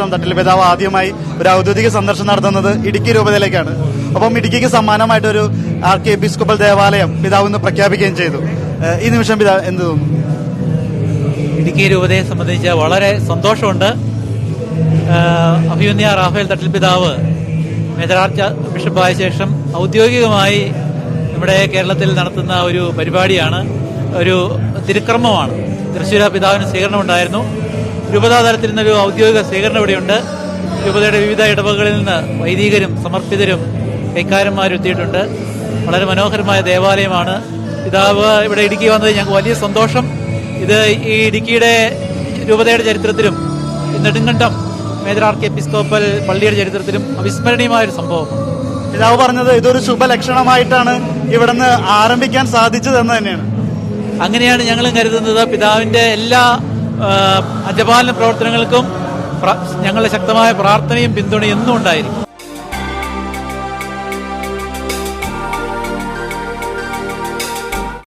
ശേഷം തട്ടിൽ പിതാവ് ആദ്യമായി ഒരു ഔദ്യോഗിക സന്ദർശനം നടത്തുന്നത് ഇടുക്കി രൂപതയിലേക്കാണ്. ഒപ്പം ഇടുക്കിക്ക് ആർ കെ എപ്പിസ്കോപ്പൽ ദേവാലയം പിതാവ് ഇന്ന് പ്രഖ്യാപിക്കുകയും ചെയ്തു. ഈ നിമിഷം പിതാവ് എന്ത് തോന്നുന്നു? ഇടുക്കി രൂപതയെ സംബന്ധിച്ച് വളരെ സന്തോഷമുണ്ട്. അഭിമന്യ റാഫേൽ തട്ടിൽ പിതാവ് മേജർ ആർച്ച് ബിഷപ്പായ ശേഷം ഔദ്യോഗികമായി നമ്മുടെ കേരളത്തിൽ നടത്തുന്ന ഒരു പരിപാടിയാണ്. ഒരു തിരുക്രമമാണ് തൃശ്ശൂര പിതാവിന് സ്വീകരണം ഉണ്ടായിരുന്നു. രൂപതാ തലത്തിൽ നിന്നൊരു ഔദ്യോഗിക സ്വീകരണം ഇവിടെയുണ്ട്. രൂപതയുടെ വിവിധ ഇടവകളിൽ നിന്ന് വൈദികരും സമർപ്പിതരും കൈക്കാരന്മാരും എത്തിയിട്ടുണ്ട് വളരെ മനോഹരമായ ദേവാലയമാണ്. പിതാവ് ഇവിടെ ഇടുക്കി വന്നത് ഞങ്ങൾക്ക് വലിയ സന്തോഷം. ഇത് ഈ ഇടുക്കിയുടെ രൂപതയുടെ ചരിത്രത്തിലും നെടുങ്കണ്ടം മേജർ ആർക്കി എപ്പിസ്കോപ്പൽ പള്ളിയുടെ ചരിത്രത്തിലും അവിസ്മരണീയമായ ഒരു സംഭവം പിതാവ് പറഞ്ഞത് ഇതൊരു ശുഭലക്ഷണമായിട്ടാണ് ഇവിടുന്ന് ആരംഭിക്കാൻ സാധിച്ചതെന്ന് തന്നെയാണ്. അങ്ങനെയാണ് ഞങ്ങളും കരുതുന്നത്. പിതാവിന്റെ എല്ലാ അജപാലന പ്രവർത്തനങ്ങൾക്കും ഞങ്ങളുടെ ശക്തമായ പ്രാർത്ഥനയും പിന്തുണയും എന്നും ഉണ്ടായിരിക്കും.